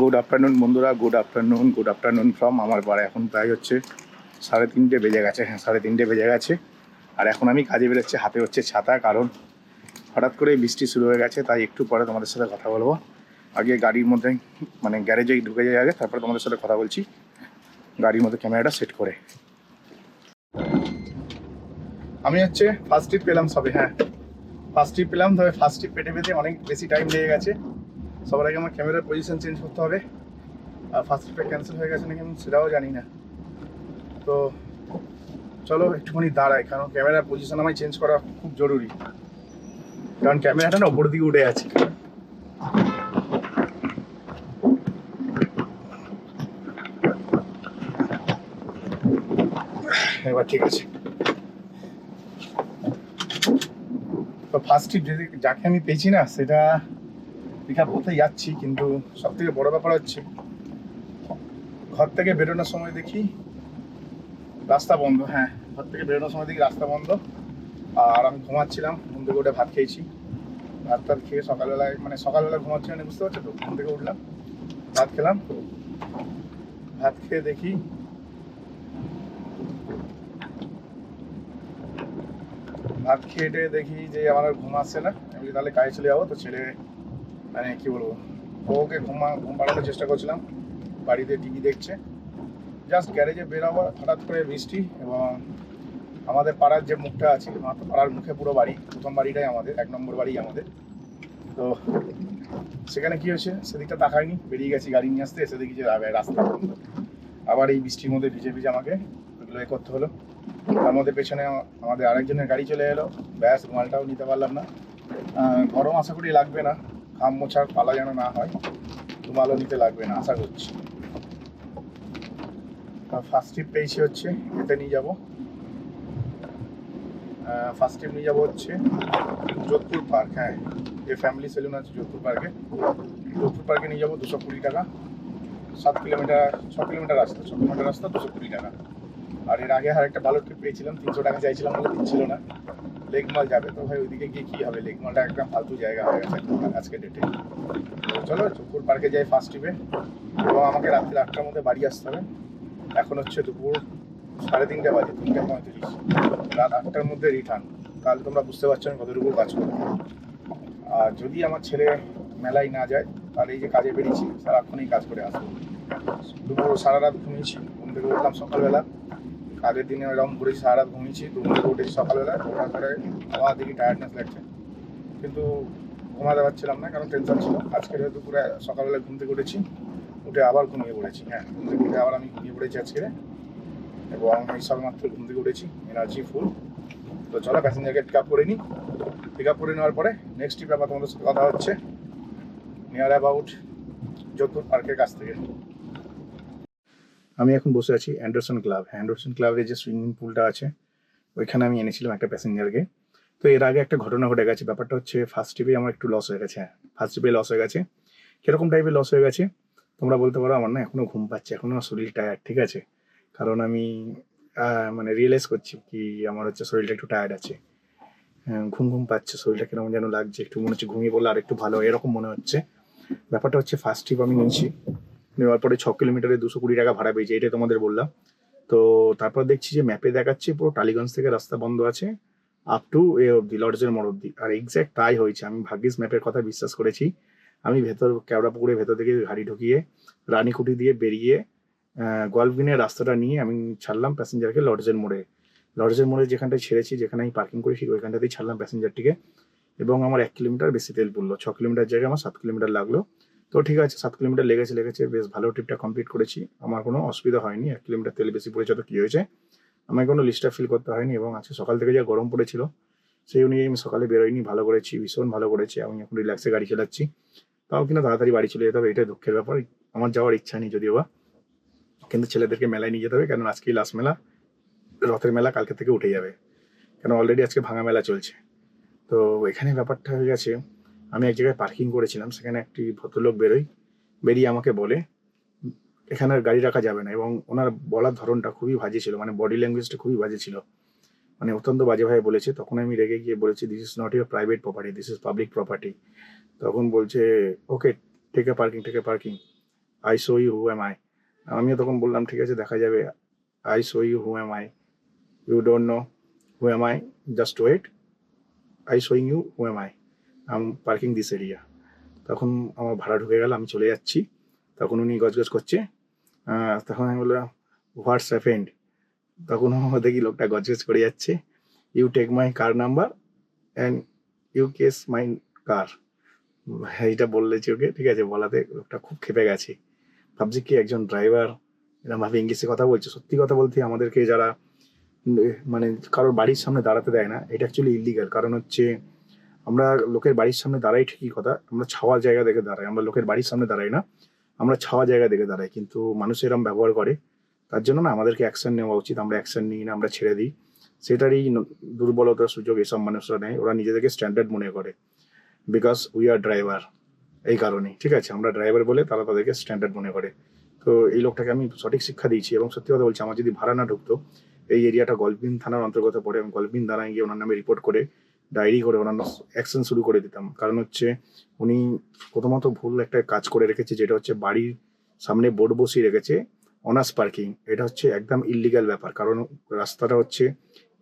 Good afternoon বন্ধুরা। Good afternoon good afternoon from আমার পাড়া এখন প্রায় হচ্ছে সাড়ে তিনটে বেজে গেছে। হ্যাঁ সাড়ে তিনটে বেজে গেছে। আর এখন আমি কাজে বেরোচ্ছি, হাতে হচ্ছে ছাতা, কারণ হঠাৎ করে বৃষ্টি শুরু হয়ে গেছে, তাই একটু পরে তোমাদের সাথে কথা বলব। আগে গাড়ির মধ্যে মানে গ্যারেজে ঢুকে যাই আগে তারপরে তোমাদের সাথে কথা বলছি। গাড়ির মধ্যে ক্যামেরাটা সেট করে। আমি হচ্ছে ফার্স্ট ট্রিপ পেলাম সবে হ্যাঁ। ফার্স্ট ট্রিপ পেলাম, তবে ফার্স্ট ট্রিপ পেটে পেতে অনেক বেশি টাইম লেগে গেছে। সবার আগে আমার ক্যামেরার পজিশন চেঞ্জ করতে হবে। আর ফার্স্ট ট্রিপটা ক্যান্সেল হয়ে গেছে নাকি আমি সেটাও জানি না। তো চলো একটুখানি দাঁড়াই, কারণ ক্যামেরার পজিশন আমায় চেঞ্জ করা খুব জরুরি। কারণ ক্যামেরাটা না ওপর দিকে উঠে আছে। এবার ঠিক আছে। তো ফার্স্ট ট্রিপ যদি যাকে আমি পেয়েছি না, সেটা দীঘার পথে যাচ্ছি, কিন্তু সব থেকে বড় ব্যাপার হচ্ছে, ঘর থেকে বেরোনোর সময় দেখি রাস্তা বন্ধ হ্যাঁ ঘর থেকে বেরোনোর সময় দেখি রাস্তা বন্ধ। আর আমি ঘুমাচ্ছিলাম, ঘুম থেকে উঠে ভাত খেয়েছি। ভাত টাত খেয়ে সকালবেলায় মানে সকালবেলা ঘুমাচ্ছি মানে বুঝতে পারছ তো? ঘুম থেকে উঠলাম, ভাত খেলাম। ভাত খেয়ে দেখি, ভাত খেয়ে দেখি যে আমার ঘুম আসছে না। আমি তাহলে কাজে চলে যাব, তো ছেলে মানে কি বলব ওকে ঘুমা ঘুম পাড়ানোর চেষ্টা করছিলাম, বাড়িতে টিভি দেখছে। জাস্ট গ্যারেজে বেরোবো, হঠাৎ করে বৃষ্টি এবং আমাদের পাড়ার যে মুখটা আছে পাড়ার মুখে পুরো বাড়ি, প্রথম বাড়িটাই আমাদের, এক নম্বর বাড়ি আমাদের। তো সেখানে কি হয়েছে, সেদিকটা তাকাইনি, বেরিয়ে গেছি গাড়ি নিয়ে আসতে, এসে দেখি যে রাস্তা আবার এই বৃষ্টির মধ্যে ভিজে ভিজে আমাকে ওগুলো এ করতে হলো। তার মধ্যে পেছনে আমাদের আরেকজনের গাড়ি চলে এলো। ব্যাস মালটাও নিতে পারলাম না। গরম আশা করি লাগবে না। খাম মোছার পালা যেন না হয় রুমালও নিতে লাগবে না, আশা করছি। ফার্স্ট ট্রিপ পেয়েছি হচ্ছে, এতে নিয়ে যাব। ফার্স্ট ট্রিপ নিয়ে যাব হচ্ছে যোধপুর পার্ক হ্যাঁ যে ফ্যামিলি সেলুন আছে যোধপুর পার্কে যোধপুর পার্কে নিয়ে যাব দুশো কুড়ি টাকা। সাত কিলোমিটার ছ কিলোমিটার রাস্তা, ছ কিলোমিটার রাস্তা, দুশো কুড়ি টাকা। আর এর আগে আর একটা ভালো ট্রিপ পেয়েছিলাম, তিনশো টাকা চাইছিলাম বলে দিচ্ছিল না। লেকমাল যাবে তো ভাই, ওইদিকে গিয়ে কী হবে? লেকমালটা একদম ফালতু জায়গা হয়ে গেছে আজকে ডেটে চলো চুপুর পার্কে যাই ফার্স্ট ট্রিপে এবং আমাকে রাত্রি আটটার মধ্যে বাড়ি আসতে হবে। এখন হচ্ছে দুপুর সাড়ে তিনটে বাজে, তিনটে পঁয়ত্রিশ। রাত আটটার মধ্যে রিটার্ন তাহলে তোমরা বুঝতে পারছ আমি কতটুকু কাজ করব। আর যদি আমার ছেলে মেলায় না যায়, তাহলে এই যে কাজে বেরিয়েছি, সারাক্ষণেই কাজ করে আসব। দুপুর সারা রাত ঘুমিয়েছি, ঘুম থেকে উঠলাম সকালবেলা। আগের দিনে এরকম ঘুরেছি সারা ঘুমিয়েছি ঘুম থেকে উঠেছি সকালবেলা ওঠার পরে আবার দেখি টায়ার্ডনেস লাগছে। কিন্তু ঘুমাতে পারছিলাম না, কারণ টেনশন ছিল। আজকে যেহেতু পুরো সকালবেলা ঘুম থেকে উঠেছি, উঠে আবার ঘুমিয়ে পড়েছি। হ্যাঁ ঘুম থেকে উঠে আবার আমি ঘুমিয়ে পড়েছি আজকে। এবং আমি সবেমাত্র ঘুম থেকে উঠেছি এনার্জি ফুল তো চলো প্যাসেঞ্জারকে পিক আপ করে নিই। পিক আপ করে নেওয়ার পরে নেক্সট ট্রিপ আবার তোমাদের সাথে কথা হচ্ছে। নিয়ার অ্যাবাউট যোধপুর পার্কের কাছ থেকে। আমি এখন বসে আছি অ্যান্ডারসন ক্লাব অ্যান্ডারসন ক্লাবের যে সুইমিং পুলটা আছে ওইখানে আমি এনেছিলাম একটা প্যাসেঞ্জারকে তো এর আগে একটা ঘটনা ঘটে গেছে। ব্যাপারটা হচ্ছে ফার্স্ট ট্রিপে আমার একটু লস হয়ে গেছে। ফার্স্ট ট্রিপে লস হয়ে গেছে। কীরকম টাইপের লস হয়ে গেছে? তোমরা বলতে পারো আমার না এখনও ঘুম পাচ্ছে। এখনও শরীর টায়ার্ড ঠিক আছে? কারণ আমি মানে রিয়েলাইজ করছি কি আমার হচ্ছে শরীরটা একটু টায়ার্ড আছে। আহ, ঘুম ঘুম পাচ্ছে। শরীরটা কেমন যেন লাগছে। একটু মনে হচ্ছে ঘুমিয়ে পড়লে আর একটু ভালো এরকম মনে হচ্ছে। ব্যাপারটা হচ্ছে ফার্স্ট ট্রিপ আমি নিয়েছি নেওয়ার পরে ছ কিলোমিটারে দুশো কুড়ি টাকা ভাড়া পেয়েছে এটা তোমাদের বললাম। তো তারপর দেখছি যে ম্যাপে দেখাচ্ছে পুরো টালিগঞ্জ থেকে রাস্তা বন্ধ আছে আপ টু এ অব্দি লর্ডসের মোড় অব্দি আর এক্স্যাক্ট তাই হয়েছে, আমি ভাগ্যিস ম্যাপের কথা বিশ্বাস করেছি। আমি ভেতর কেওড়া পুকুরের ভেতর থেকে গাড়ি ঢুকিয়ে, রানীকুটি দিয়ে বেরিয়ে গল্ফবিনের রাস্তাটা নিয়ে আমি ছাড়লাম প্যাসেঞ্জারকে লর্ডসের মোড়ে। লর্ডসের মোড়ে যেখানটায় ছেড়েছি যেখানে আমি পার্কিং করেছি ওইখানটাতেই ছাড়লাম প্যাসেঞ্জারটিকে। এবং আমার এক কিলোমিটার বেশি তেল পড়ল, ছ কিলোমিটার জায়গায় আমার সাত কিলোমিটার লাগল। তো ঠিক আছে, সাত কিলোমিটার লেগেছে লেগেছে, বেশ ভালো ট্রিপটা কমপ্লিট করেছি। আমার কোনো অসুবিধা হয়নি, এক কিলোমিটার তেল বেশি পড়েছে তো কি হয়েছে? আমাকে কোনো লিস্টটা ফিল করতে হয়নি এবং আজকে সকাল থেকে যা গরম পড়েছিল, সেই অনুযায়ী আমি সকালে বেরোয়নি ভালো করেছি, ভীষণ ভালো করেছি, আমি এখন রিল্যাক্সে গাড়ি চালাচ্ছি। তাও কিনা তাড়াতাড়ি বাড়ি চলে যেতে হবে, এটাই দুঃখের ব্যাপার, আমার যাওয়ার ইচ্ছা নেই যদিও বা। কিন্তু ছেলেদেরকে মেলায় নিয়ে যেতে হবে কারণ আজকেই লাস্ট মেলা, রথের মেলা কালকে থেকে উঠে যাবে। কেন অলরেডি আজকে ভাঙা মেলা চলছে। তো এখানে ব্যাপারটা হয়ে গেছে আমি এক জায়গায় পার্কিং করেছিলাম, সেখানে একটি ভদ্রলোক বেরোই বেরিয়ে আমাকে বলে, এখানে আর গাড়ি রাখা যাবে না। এবং ওনার বলার ধরনটা খুবই বাজে ছিল মানে বডি ল্যাঙ্গুয়েজটা খুবই বাজে ছিল। মানে অত্যন্ত বাজেভাবে বলেছে। তখন আমি রেগে গিয়ে বলেছি this is not your private property this is public property তখন বলছে okay take parking take parking I show you who am I আমিও তখন বললাম, ঠিক আছে, দেখা যাবে। I show you who am I you don't know who am I just wait I showing you who am I parking this area তখন আমার ভাড়া ঢুকে গেল, আমি চলে যাচ্ছি। তখন উনি গজগজ করছে। তখন আমি বললাম হোয়াটস অ্যাপেন্ড তখন দেখি লোকটা গজগজ করে যাচ্ছে। You take my car number and you case my car এইটা বললেছি ওকে, ঠিক আছে, বলাতে লোকটা খুব খেপে গেছে। ভাবছি কি একজন ড্রাইভার এরকম ভাবে ইংলিশে কথা বলছে। সত্যি কথা বলতে আমাদেরকে যারা মানে কারোর বাড়ির সামনে দাঁড়াতে দেয় না, এটা অ্যাকচুয়ালি ইলিগাল কারণ হচ্ছে আমরা লোকের বাড়ির সামনে দাঁড়াই ঠিকই কথা। আমরা ছাওয়া জায়গা দেখে দাঁড়াই। আমরা লোকের বাড়ির সামনে দাঁড়াই না। আমরা ছাওয়া জায়গা দেখে দাঁড়াই। কিন্তু মানুষ এরম ব্যবহার করে। তার জন্য না আমাদেরকে অ্যাকশন নেওয়া উচিত। আমরা অ্যাকশন নিই না, আমরা ছেড়ে দিই। সেটারই দুর্বলতার সুযোগ এসব মানুষরা নেয়। ওরা নিজেদেরকে স্ট্যান্ডার্ড মনে করে। বিকজ উই আর ড্রাইভার এই কারণে ঠিক আছে? আমরা ড্রাইভার বলে তারা তাদেরকে স্ট্যান্ডার্ড মনে করে। তো এই লোকটাকে আমি সঠিক শিক্ষা দিয়েছি এবং সত্যি কথা বলছি, আমার যদি ভাড়া না ঢুকতো, এই এরিয়াটা গল্পিন থানার অন্তর্গত পড়ে। এবং গল্পিন থানায় গিয়ে ওনার নামে রিপোর্ট করে ডায়েরি করে অন্যান্য অ্যাকশন শুরু করে দিতাম। কারণ হচ্ছে উনি প্রথমত ভুল একটা কাজ করে রেখেছে, যেটা হচ্ছে বাড়ির সামনে বোর্ড বসিয়ে রেখেছে, অনার্স পার্কিং। এটা হচ্ছে একদম ইলিগাল ব্যাপার। কারণ রাস্তাটা হচ্ছে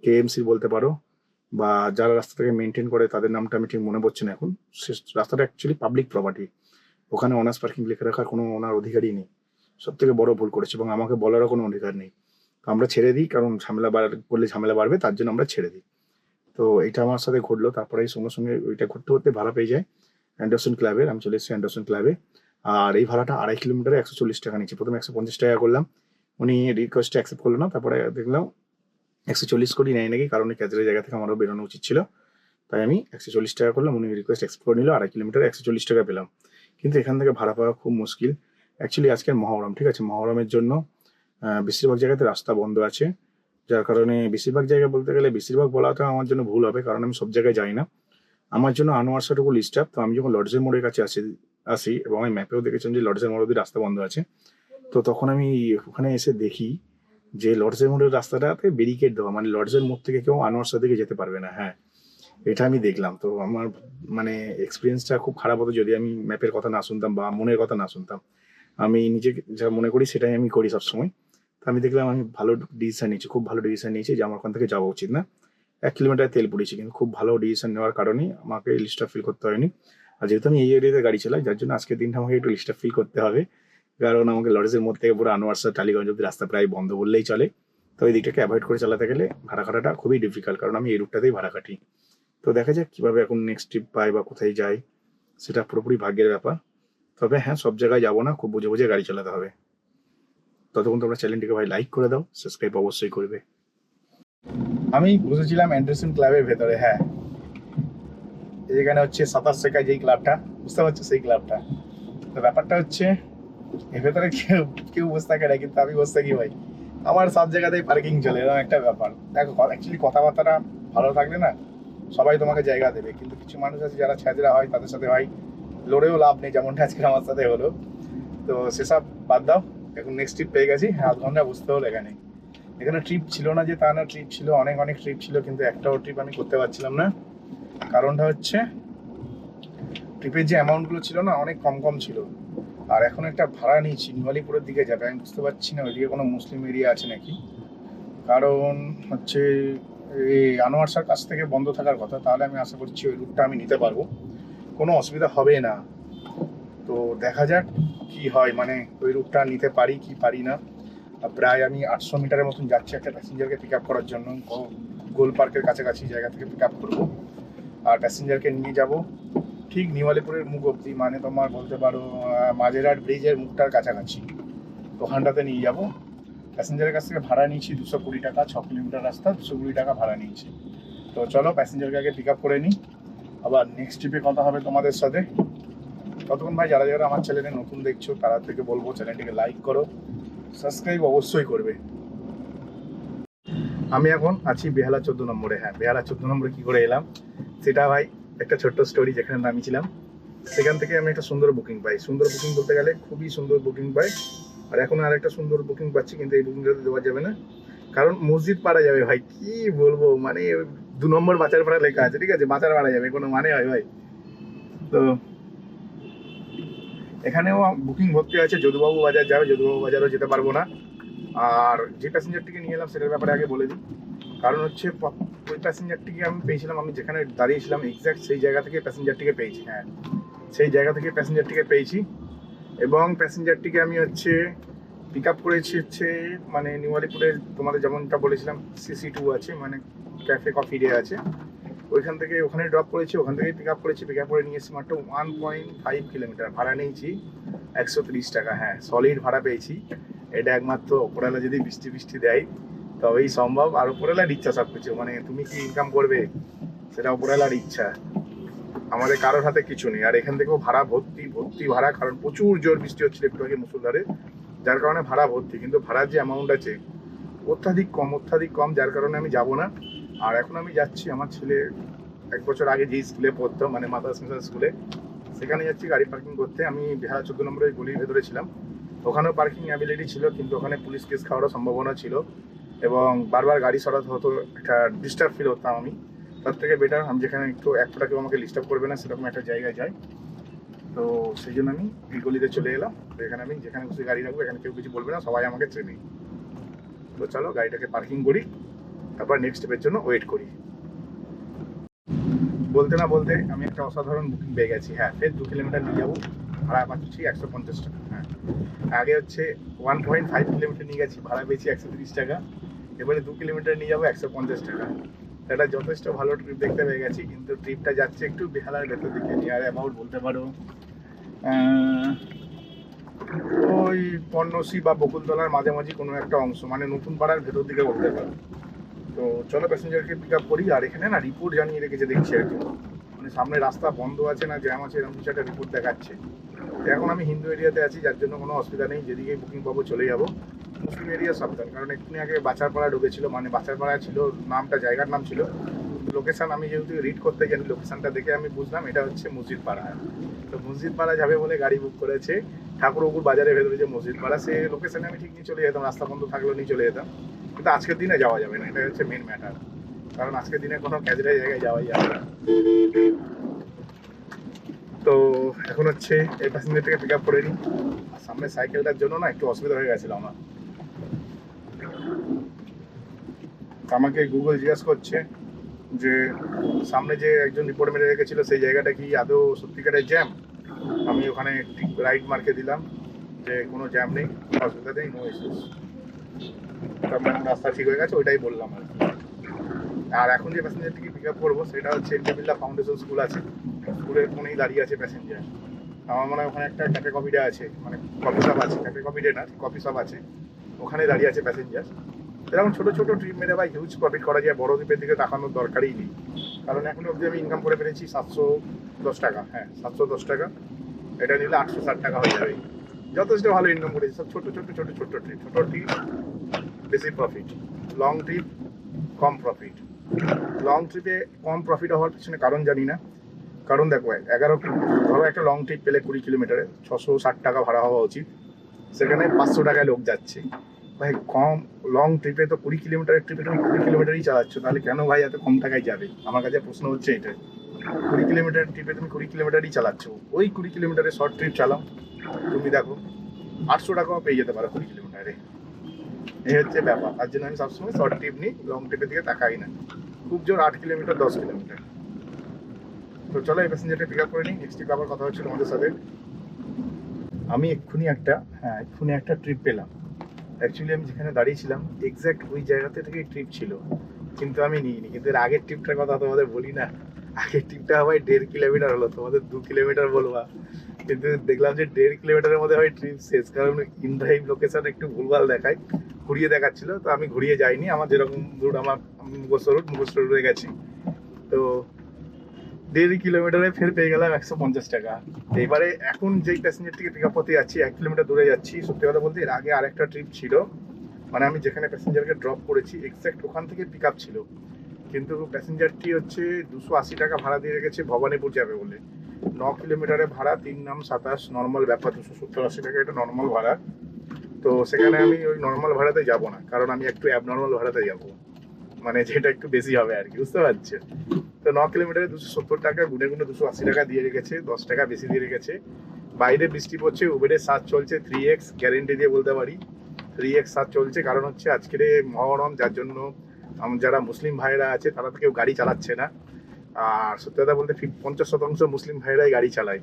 কেএমসি বলতে পারো, বা যারা রাস্তাটাকে মেনটেন করে তাদের নামটা আমি ঠিক মনে পড়ছে না এখন। সে রাস্তাটা অ্যাকচুয়ালি পাবলিক প্রপার্টি ওখানে অনার্স পার্কিং লিখে রাখার কোনো ওনার অধিকারই নেই। সব থেকে বড় ভুল করেছে এবং আমাকে বলারও কোনো অধিকার নেই। আমরা ছেড়ে দিই, কারণ ঝামেলা বার, করলে ঝামেলা বাড়বে, তার জন্য আমরা ছেড়ে দিই। তো এটা আমার সাথে ঘটলো। তারপরে সঙ্গে সঙ্গে ওইটা ঘুরতে ঘুরতে ভাড়া পেয়ে যায় অ্যান্ডারসন ক্লাবের আমি চলে এসেছি অ্যান্ডারসন ক্লাবে আর এই ভাড়াটা আড়াই কিলোমিটারে একশো চল্লিশ টাকা নিচ্ছে। প্রথমে একশো পঞ্চাশ টাকা করলাম। উনি রিকোয়েস্টটা অ্যাকসেপ্ট করল না। তারপরে দেখলাম একশো চল্লিশ কোটি নেয় নাকি, কারণ ক্যাজের জায়গা থেকে আমারও বেরোনো উচিত ছিল। তাই আমি একশো চল্লিশ টাকা করলাম। উনি রিকোয়েস্ট অ্যাকসেপ্ট করে নিল। আড়াই কিলোমিটার একশো চল্লিশ টাকা পেলাম। কিন্তু এখান থেকে ভাড়া পাওয়া খুব মুশকিল। অ্যাকচুয়ালি আজকের মহরম, ঠিক আছে? মহরমের জন্য বেশিরভাগ জায়গাতে রাস্তা বন্ধ আছে। যার কারণে বেশিরভাগ জায়গা বলতে গেলে বেশিরভাগ বলাটা আমার জন্য ভুল হবে, কারণ আমি সব জায়গায় যাই না। আমার জন্য আনোয়ারসাটুকু লিস্ট আপ তো আমি যখন লর্ডসের মোড়ের কাছে আসি আসি এবং আমি ম্যাপেও দেখেছিলাম যে লর্ডসের মোড় অব্দি রাস্তা বন্ধ আছে, তো তখন আমি ওখানে এসে দেখি যে লর্ডসের মোড়ের রাস্তাটাতে ব্যারিকেড দেওয়া মানে লর্ডসের মোড় থেকে কেউ আনোয়ারসা দিকে যেতে পারবে না হ্যাঁ। এটা আমি দেখলাম, তো আমার মানে এক্সপিরিয়েন্সটা খুব খারাপ হতো যদি আমি ম্যাপের কথা না শুনতাম বা মনের কথা না শুনতাম। আমি নিজে যা মনে করি সেটাই আমি করি সবসময়। আমি দেখলাম আমি ভালো ডিসিশন নিয়েছি, খুব ভালো ডিসিশন নিয়েছি যে আমার ওখান থেকে যাওয়া উচিত না। এক কিলোমিটার তেল পুড়েছি কিন্তু খুব ভালো ডিসিশন নেওয়ার কারণে আমাকে লিস্টটা ফিল করতে হয়নি। আর যেহেতু আমি এই এরিয়াতে গাড়ি চালাই, যার জন্য আজকের দিনটা আমাকে একটু লিস্টটা ফিল করতে হবে। কারণ আমাকে লরেজের মধ্যে থেকে পুরো আনোয়ারসা টালিগঞ্জ অব্দি রাস্তা প্রায় বন্ধ বললেই চলে। তো এই দিকটাকে অ্যাভয়েড করে চালাতে গেলে ভাড়া কাটাটা খুবই ডিফিকাল্ট কারণ আমি এই রুটটাতেই ভাড়া কাটি তো দেখা যাক কীভাবে এখন নেক্সট ট্রিপ পাই বা কোথায় যাই, সেটা পুরোপুরি ভাগ্যের ব্যাপার। তবে হ্যাঁ সব জায়গায় যাব না, খুব বুঝে বুঝে গাড়ি চালাতে হবে। ততক্ষণ তোমরা চ্যানেলটিকে ভাই লাইক করে দাও সাবস্ক্রাইব অবশ্যই করবে। আমি বসেছিলাম অ্যান্ডারসন ক্লাবের ভেতরে হ্যাঁ। এখানে হচ্ছে সাতাশ শেখায় যেই ক্লাবটা বুঝতে পারছ সেই ক্লাবটা তো ব্যাপারটা হচ্ছে, এর ভেতরে কেউ কেউ বসে থাকে না, কিন্তু আমি বসে থাকি ভাই। আমার সব জায়গাতেই পার্কিং চলে, এরকম একটা ব্যাপার। দেখো অ্যাকচুয়ালি কথাবার্তাটা ভালো থাকলে না, সবাই তোমাকে জায়গা দেবে। কিন্তু কিছু মানুষ আছে যারা ছ্যাঁচড়া হয়, তাদের সাথে ভাই লড়েও লাভ নেই, যেমনটা আজকে আমার সাথে হলো। তো সেসব বাদ দাও। এখন নেক্সট ট্রিপ পেয়ে গেছি। আধ ঘণ্টা বুঝতে হলো এখানে। এখানে ট্রিপ ছিল না যে তা না ট্রিপ ছিল, অনেক অনেক ট্রিপ ছিল, কিন্তু একটাও ট্রিপ আমি করতে পারছিলাম না। কারণটা হচ্ছে ট্রিপের যে অ্যামাউন্টগুলো ছিল না, অনেক কম কম ছিল। আর এখন একটা ভাড়া নিয়েছি নিমালিপুরের দিকে যাবে। আমি বুঝতে পারছি না, ওইদিকে কোনো মুসলিম এরিয়া আছে নাকি? কারণ হচ্ছে, এই আনোয়ার আনোয়ারসার কাছ থেকে বন্ধ থাকার কথা, তাহলে আমি আশা করছি ওই রুটটা আমি নিতে পারব। কোনো অসুবিধা হবে না। তো দেখা যাক কি হয়? মানে ওই রুটটা নিতে পারি কি পারি না? প্রায় আমি আটশো মিটারের মতন যাচ্ছি একটা প্যাসেঞ্জারকে পিক আপ করার জন্য। গোল পার্কের কাছাকাছি জায়গা থেকে পিক আপ করব। আর প্যাসেঞ্জারকে নিয়ে যাব। ঠিক নিওয়ালিপুরের মুখ অব্দি মানে তোমার বলতে পারো মাঝেরহাট ব্রিজের মুখটার কাছাকাছি। ওখানটাতে নিয়ে যাব। প্যাসেঞ্জারের কাছ থেকে ভাড়া নিয়েছি দুশো কুড়ি টাকা, ছ কিলোমিটার রাস্তা, দুশো কুড়ি টাকা ভাড়া নিয়েছি। তো চলো, প্যাসেঞ্জারকে আগে পিক আপ করে নিই। আবার নেক্সট ট্রিপে কথা হবে তোমাদের সাথে। ততক্ষণ ভাই, যারা যারা আমার চ্যানেলে নতুন দেখছ, তারা থেকে বলব চ্যানেলটিকে লাইক করো সাবস্ক্রাইব অবশ্যই করবে। আমি এখন আছি বেহালা চোদ্দ নম্বরে। হ্যাঁ বেহালা চোদ্দ নম্বরে কি করে এলাম? সেটা ভাই, একটা ছোট্ট স্টোরি যেখানে নামিয়েছিলাম। সেখান থেকে আমি একটা সুন্দর বুকিং পাই। সুন্দর বুকিং বলতে গেলে খুবই সুন্দর বুকিং পাই। আর এখন আর একটা সুন্দর বুকিং পাচ্ছি, কিন্তু এই বুকিংটা দেওয়া যাবে না। কারণ মসজিদ পাড়া যাবে ভাই, কি বলব? মানে দু নম্বর বাজার পাড়া লেখা আছে, ঠিক আছে? বাজার পাড়া যাবে, কোনো মানে হয় ভাই। তো এখানেও বুকিং ভর্তি আছে, যদুবাবু বাজার যাবে, যদুবাবু বাজারও যেতে পারব না। আর যে প্যাসেঞ্জারটিকে নিয়ে এলাম সেটার ব্যাপারে আগে বলে দিই। কারণ হচ্ছে ওই প্যাসেঞ্জারটিকে আমি পেয়েছিলাম, আমি যেখানে দাঁড়িয়েছিলাম এক্স্যাক্ট সেই জায়গা থেকে প্যাসেঞ্জারটিকে পেয়েছি হ্যাঁ। সেই জায়গা থেকে প্যাসেঞ্জারটিকে পেয়েছি। এবং প্যাসেঞ্জারটিকে আমি হচ্ছে পিক আপ করেছি হচ্ছে মানে নিউ আলিপুরে তোমাদের যেমনটা বলেছিলাম সিসি টু আছে মানে ক্যাফে কফি ডে আছে। ওইখান থেকে ওখানে ড্রপ করেছি, ওখান থেকে পিক আপ করেছি পিক আপ করে নিয়ে এসেছি মাত্র ওয়ান পয়েন্ট ফাইভ কিলোমিটার ভাড়া নিয়েছি, একশো তিরিশ টাকা হ্যাঁ সলিড ভাড়া পেয়েছি। এটা একমাত্র ওপরওয়ালা যদি বৃষ্টি বৃষ্টি দেয়, তবেই সম্ভব। আর ওপরওয়ালার ইচ্ছা সব কিছু মানে তুমি কি ইনকাম করবে, সেটা ওপরওয়ালার ইচ্ছা। আমাদের কারোর হাতে কিছু নেই। আর এখান থেকেও ভাড়া ভর্তি ভর্তি ভাড়া, কারণ প্রচুর জোর বৃষ্টি হচ্ছিল একটু আগে মুসুলধারে, যার কারণে ভাড়া ভর্তি। কিন্তু ভাড়ার যে অ্যামাউন্ট আছে, অত্যাধিক কম অত্যাধিক কম, যার কারণে আমি যাব না। আর এখন আমি যাচ্ছি আমার ছেলে, এক বছর আগে যেই স্কুলে পড়তো মানে মাদার্স মিশন স্কুলে সেখানে যাচ্ছি গাড়ি পার্কিং করতে। আমি বেহালা চোদ্দ নম্বরের গলির ভেতরে ছিলাম। ওখানেও পার্কিং অ্যাবিলিটি ছিল, কিন্তু ওখানে পুলিশ কেস খাওয়ারও সম্ভাবনা ছিল এবং বারবার গাড়ি সরাতে হতো, একটা ডিস্টার্ব ফিল হতাম আমি। তার থেকে বেটার আমি যেখানে একটু একটা কেউ আমাকে ডিস্টার্ব করবে না, সেরকম একটা জায়গায় যাই। তো সেই জন্য আমি এই গলিতে চলে এলাম। তো এখানে আমি যেখানে খুশি গাড়ি রাখব, এখানে কেউ কিছু বলবে না, সবাই আমাকে চেনে। তো চলো গাড়িটাকে পার্কিং করি। তারপর নেক্সট স্টেপের জন্য ওয়েট করি। বলতে না বলতে আমি একটা অসাধারণ বুকিং পেয়ে গেছি। হ্যাঁ ফের দু কিলোমিটার নিয়ে যাব। ভাড়া পাচ্ছি একশো পঞ্চাশ টাকা হ্যাঁ। আগে হচ্ছে ওয়ান পয়েন্ট ফাইভ কিলোমিটার নিয়ে গেছি, ভাড়া পেয়েছি একশো তিরিশ টাকা। এবারে দু কিলোমিটার নিয়ে যাব একশো পঞ্চাশ টাকা। এটা যথেষ্ট ভালো ট্রিপ দেখতে পেয়ে গেছি, কিন্তু ট্রিপটা যাচ্ছে একটু বেহালার ভেতর দিকে নিয়ার অ্যামাউন্ট বলতে পারো ওই পর্ণসী বা বকুলতলার মাঝামাঝি কোনো একটা অংশ মানে নতুন পাড়ার ভেতর দিকে বলতে পারো। তো চলো প্যাসেঞ্জারকে পিক আপ করি। আর এখানে না রিপোর্ট জানিয়ে রেখেছে, দেখছি আর কি। মানে সামনে রাস্তা বন্ধ আছে না জ্যাম আছে, এরকম কিছু একটা রিপোর্ট দেখাচ্ছে। এখন আমি হিন্দু এরিয়াতে আছি, যার জন্য কোনো অসুবিধা নেই। যেদিকে বুকিং পাবো চলে যাব। মুসলিম এরিয়া সাবধান, কারণ এক্ষুনি আগে বাচারপাড়া ঢুকেছিল। মানে বাচারপাড়া ছিল, নামটা, জায়গার নাম ছিল। লোকেশন আমি যেহেতু রিড করতে জানি লোকেশানটা দেখে আমি বুঝলাম, এটা হচ্ছে মসজিদ পাড়া তো মসজিদ পাড়া যাবে বলে গাড়ি বুক করেছে। ঠাকুরপুর বাজারের ভেতরে যে মসজিদ পাড়া, সে লোকেশনে আমি ঠিক নিয়ে চলে যেতাম, রাস্তা বন্ধ থাকলেও নিয়ে চলে যেতাম। কিন্তু আজকের দিনে যাওয়া যাবে না এটা হচ্ছে মেন ম্যাটার কারণ আজকের দিনে কোনো ক্যাজের জায়গায় যাওয়াই যাবে না। তো এখন হচ্ছে এই প্যাসেঞ্জার থেকে পিক আপ করে নিই। সামনে সাইকেলটার জন্য না একটু অসুবিধা হয়ে গেছিল আমার। আমাকে গুগল জিজ্ঞেস করছে যে সামনে যে একজন রিপোর্ট মেরে রেখেছিল, সেই জায়গাটা কি আদৌ সত্যিকারের জ্যাম আমি ওখানে ঠিক রাইট মার্কে দিলাম যে কোনো জ্যাম নেই, অসুবিধা নেই নো ইস্যুস তার রাস্তা ঠিক হয়ে গেছে, ওইটাই বললাম আর আর এখন যে প্যাসেঞ্জারটিকে পিক আপ করব, সেটা হচ্ছে এন্টাবিল্লা ফাউন্ডেশন স্কুল আছে। স্কুলের কোনেই দাঁড়িয়ে আছে প্যাসেঞ্জার আমার মনে হয় ওখানে একটা ক্যাফে কফি ডে আছে মানে কফি শপ আছে ক্যাফে কফি ডে না কফি শপ আছে। ওখানে দাঁড়িয়ে আছে প্যাসেঞ্জার এরকম ছোটো ছোটো ট্রিপ মেরে বা হিউজ প্রফিট করা যায়, বড় দ্বীপের দিকে তাকানোর দরকারই নেই। কারণ এখন অবধি আমি ইনকাম করে ফেলেছি সাতশো দশ টাকা। হ্যাঁ সাতশো দশ টাকা। এটা নিলে আটশো ষাট টাকা হয়ে যাবে। যথেষ্ট ভালো ইনকাম করেছি। সব ছোটো ছোটো ছোটো ছোটো ট্রিপ ছোটো ট্রিপ বেশি প্রফিট লং ট্রিপ কম প্রফিট লং ট্রিপে কম প্রফিট হওয়ার পিছনে কারণ জানি না। কারণ দেখো, এগারো ধরো একটা লং ট্রিপ পেলে কুড়ি কিলোমিটারে ছশো ষাট টাকা ভাড়া হওয়া উচিত। সেখানে পাঁচশো টাকায় লোক যাচ্ছে। ভাই, কম লং ট্রিপে তো কুড়ি কিলোমিটারের ট্রিপে তুমি কুড়ি কিলোমিটারই চালাচ্ছ, তাহলে কেন ভাই এত কম টাকায় যাবে? আমার কাছে প্রশ্ন হচ্ছে এটাই কুড়ি কিলোমিটার ট্রিপে তুমি কুড়ি কিলোমিটারই চালাচ্ছ। ওই কুড়ি কিলোমিটারের শর্ট ট্রিপ চালাও। তুমি দেখো, আটশো টাকাও পেয়ে যেতে পারো কুড়ি কিলোমিটারে এই হচ্ছে ব্যাপার। তার জন্য আমি সবসময় শর্ট ট্রিপ নিই লং ট্রিপের দিকে তাকাই না। খুব জোর আট কিলোমিটার দশ কিলোমিটার তো চলো, এই প্যাসেঞ্জারটা পিক আপ করে নিই। নেক্সট ট্রিপ আবার কথা হচ্ছে তোমাদের সাথে। আমি এক্ষুনি একটা হ্যাঁ এক্ষুনি একটা ট্রিপ পেলাম। অ্যাকচুয়ালি আমি যেখানে দাঁড়িয়েছিলাম এক্স্যাক্ট ওই জায়গাতে থেকে ট্রিপ ছিল। কিন্তু আমি নিইনি। কিন্তু এর আগের ট্রিপটার কথা তোমাদের বলি না। আগের ট্রিপটা হয় দেড় কিলোমিটার হলো। তোমাদের দু কিলোমিটার বলবা। কিন্তু দেখলাম যে দেড় কিলোমিটারের মধ্যে হয় ট্রিপ শেষ। কারণ ইনড্রাইভ লোকেশন একটু ভুলভাল দেখায়। ঘুরিয়ে দেখাচ্ছিল। তো আমি ঘুরিয়ে যাইনি। আমার যেরকম রুট আমার মুখস্থ রুট মুখস্থ রুটে গেছি। তো দেড় কিলোমিটারে ফের পেয়ে গেলাম একশো পঞ্চাশ টাকা। তো এবারে এখন যেই প্যাসেঞ্জারটিকে পিক আপ করতে যাচ্ছি, এক কিলোমিটার দূরে যাচ্ছি, সত্যি কথা বলতে এর আগে আরেকটা ট্রিপ ছিল। মানে আমি যেখানে প্যাসেঞ্জারকে ড্রপ করেছি এক্স্যাক্ট ওখান থেকে পিক আপ ছিল। কিন্তু প্যাসেঞ্জারটি হচ্ছে দুশো আশি টাকা ভাড়া দিয়ে রেখেছে, ভবানীপুর যাবে বলে। ন কিলোমিটারে ভাড়া, তিন নাম সাতাশ নর্মাল ব্যাপার, দুশো সত্তর আশি টাকা, এটা নর্মাল ভাড়া। তো সেখানে আমি ওই নর্মাল ভাড়াতে যাব না, কারণ আমি একটু অ্যাবনর্মাল ভাড়াতে যাব। মানে যেটা একটু বেশি হবে আর কি, বুঝতে পারছ তো ন কিলোমিটারে দুশো সত্তর টাকা গুনে গুনে দুশো আশি টাকা দিয়ে রেখেছে, দশ টাকা বেশি দিয়ে রেখেছে। বাইরে বৃষ্টি পড়ছে, উবেরের সাজ চলছে থ্রি এক্স গ্যারেন্টি দিয়ে বলতে পারি। থ্রি এক্স সাজ চলছে, কারণ হচ্ছে আজকের মহরম, যার জন্য যারা মুসলিম ভাইরা আছে, তারা তো কেউ গাড়ি চালাচ্ছে না। আর সত্যি কথা বলতে পঞ্চাশ শতাংশ মুসলিম ভাইরাই গাড়ি চালায়।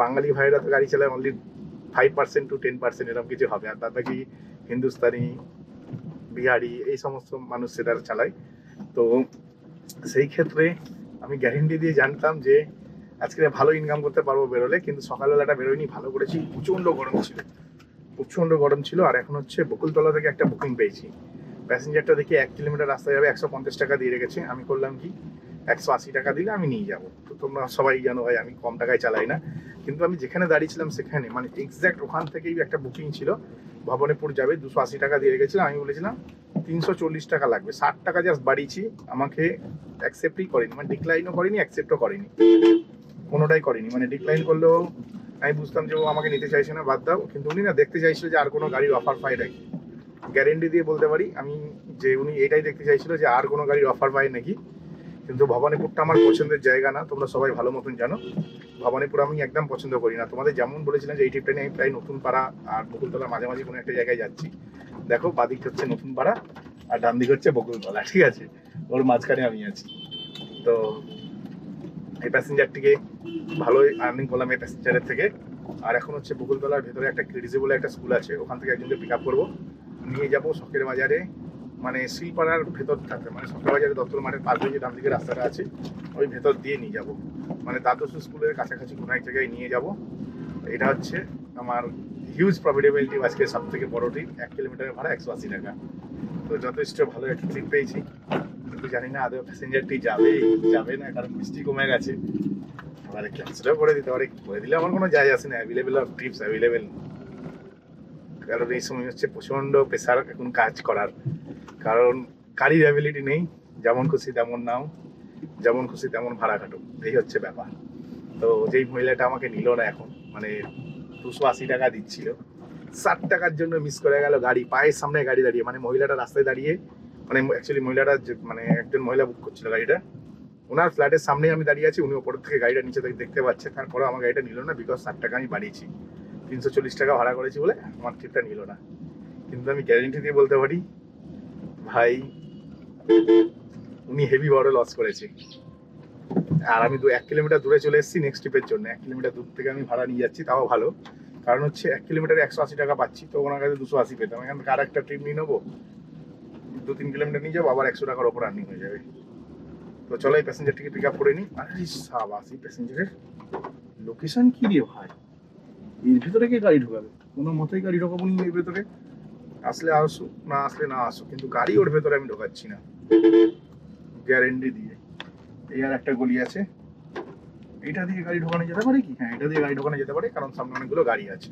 বাঙালি ভাইরা তো গাড়ি চালায় only five percent to ten percent এরকম কিছু হবে। আর বাদ বাকি হিন্দুস্তানি, বিহারি, এই সমস্ত মানুষ সেটা চালায়। তো সেই ক্ষেত্রে আমি গ্যারেন্টি দিয়ে জানতাম যে আজকে ভালো ইনকাম করতে পারব বেরোলে, কিন্তু সকালবেলাটা বেরোয়নি, ভালো করেছি, প্রচণ্ড গরম ছিল। প্রচণ্ড গরম ছিল, আর এখন হচ্ছে বকুলতলা থেকে একটা বুকিং পেয়েছি। প্যাসেঞ্জারটা দেখি এক কিলোমিটার রাস্তা যাবে, একশো পঞ্চাশ টাকা দিয়ে রেখেছে। আমি করলাম কি, একশো আশি টাকা দিলে আমি নিয়ে যাব। তো তোমরা সবাই জানো ভাই, আমি কম টাকায় চালাই না। কিন্তু আমি যেখানে দাঁড়িয়েছিলাম সেখানে মানে এক্স্যাক্ট ওখান থেকেই একটা বুকিং ছিল। ভবনেপুর যাবে, দুশো আশি টাকা দিয়ে রেখেছিলাম। আমি বলেছিলাম তিনশো চল্লিশ টাকা লাগবে। ষাট টাকা জাস্ট বাড়িয়েছি। আমাকে অ্যাকসেপ্টই করেনি মানে ডিক্লাইনও করেনি অ্যাকসেপ্টও করেনি। কোনোটাই করেনি। মানে ডিক্লাইন করলেও আমি বুঝতাম যে ও আমাকে নিতে চাইছে না, বাদ দাও। কিন্তু উনি না দেখতে চাইছিল যে আর কোনো গাড়ির অফার পাই নাকি। গ্যারেন্টি দিয়ে বলতে পারি, আমি যে উনি এটাই দেখতে চাইছিল যে আর কোনো গাড়ির অফার পাই নাকি। কিন্তু ভবানীপুরটা আমার পছন্দের জায়গা না, তোমরা সবাই ভালো মতন জানো। ভবানীপুর আমি একদম পছন্দ করি না। তোমাদের যেমন বলেছিলাম যে এই ট্রিপটা নিয়ে আমি প্রায় নতুন পাড়া আর বকুলতলার মাঝামাঝি কোনো একটা জায়গায় যাচ্ছি। দেখো বাদিক হচ্ছে নতুন পাড়া, আর ডান দিক হচ্ছে বকুলতলা, ঠিক আছে? ওর মাঝখানে আমি আছি। তো এই প্যাসেঞ্জারটিকে ভালোই আর্নিং করলাম এই প্যাসেঞ্জারের থেকে। আর এখন হচ্ছে বকুলতলার ভেতরে একটা ক্রিডি বলে একটা স্কুল আছে, ওখান থেকে একজনকে পিক আপ করব। নিয়ে যাব শখের বাজারে মানে শিলপাড়ার ভেতর থাকে মানে শখের বাজারে দত্তর মাঠের পাশ যে ডান দিকে রাস্তাটা আছে, ওই ভেতর দিয়ে নিয়ে যাব। মানে দ্বাদশ স্কুলের কাছাকাছি কোনো এক জায়গায় নিয়ে যাব। এটা হচ্ছে আমার হিউজ প্রফিটেবিলিটি আজকে সব থেকে বড় ট্রিপ এক কিলোমিটারের ভাড়া একশো আশি টাকা। তো যথেষ্ট ভালো একটা ট্রিপ পেয়েছি। কিন্তু জানি না, আদৌ প্যাসেঞ্জারটি যাবে যাবে না, কারণ বৃষ্টি কমে গেছে। এবারে ক্যান্সেলও করে দিতে পারে। করে দিলে আমার কোনো যায় আসে না। অ্যাভেলেবেল অফ ট্রিপস অ্যাভেলেবেল কারণ এই সময় হচ্ছে প্রচণ্ড প্রেশার এখন কাজ করার। কারণ গাড়ির অ্যাবিলিটি নেই। যেমন খুশি তেমন নাও। যেমন খুশি তেমন ভাড়া কাটো এই হচ্ছে ব্যাপার। তো যেই মহিলাটা আমাকে নিল না এখন মানে দুশো আশি টাকা দিচ্ছিল। ষাট টাকার জন্য মিস করে গেল গাড়ি, পায়ের সামনে গাড়ি দাঁড়িয়ে মানে মহিলাটা রাস্তায় দাঁড়িয়ে মানে অ্যাকচুয়ালি মহিলাটা মানে একজন মহিলা বুক করছিল গাড়িটা। ওনার ফ্ল্যাটের সামনেই আমি দাঁড়িয়ে আছি, উনি ওপর থেকে গাড়িটা নিচে থেকে দেখতে পাচ্ছে। তারপরে আমার গাড়িটা নিল না বিকজ ষাট টাকা আমি বাড়িয়েছি। তিনশো চল্লিশ টাকা ভাড়া করেছি বলে আমার ট্রিপটা নিল না। কিন্তু আমি গ্যারেন্টি দিয়ে বলতে পারি, ভাই, উনি হেভি বড় লস করেছে। আর আমি দু এক কিলোমিটার দূরে চলে এসেছি নেক্সট ট্রিপের জন্য। এক কিলোমিটার দূর থেকে আমি ভাড়া নিয়ে যাচ্ছি, তাও ভালো। কারণ হচ্ছে এক কিলোমিটারে একশো আশি টাকা পাচ্ছি, তো ওনার কাছে দুশো আশি পেতাম। এখান আর একটা ট্রিপ নিয়ে নেব, দু তিন কিলোমিটার নিয়ে যাব, আবার একশো টাকার ওপর আর্নিং হয়ে যাবে। তো চলো এই প্যাসেঞ্জারটিকে পিক আপ করে নিই আর সাবাস, এই প্যাসেঞ্জারের লোকেশন কি রে ভাই? এর ভিতরে কে গাড়ি ঢোকাবে? কোনো মতেই গাড়ি ঢোকাবো নি এর ভেতরে। আসলে আসুক, না আসলে না আসুক, কিন্তু গাড়ি ওর ভেতরে আমি ঢোকাচ্ছি না। গ্যারেন্টি দিয়ে। এই আর একটা গলি আছে। এটা দিয়ে গাড়ি ঢোকানো যেতে পারে কি? হ্যাঁ এটা দিয়ে গাড়ি ঢোকানো যেতে পারে, কারণ সামনে অনেকগুলো গাড়ি আছে।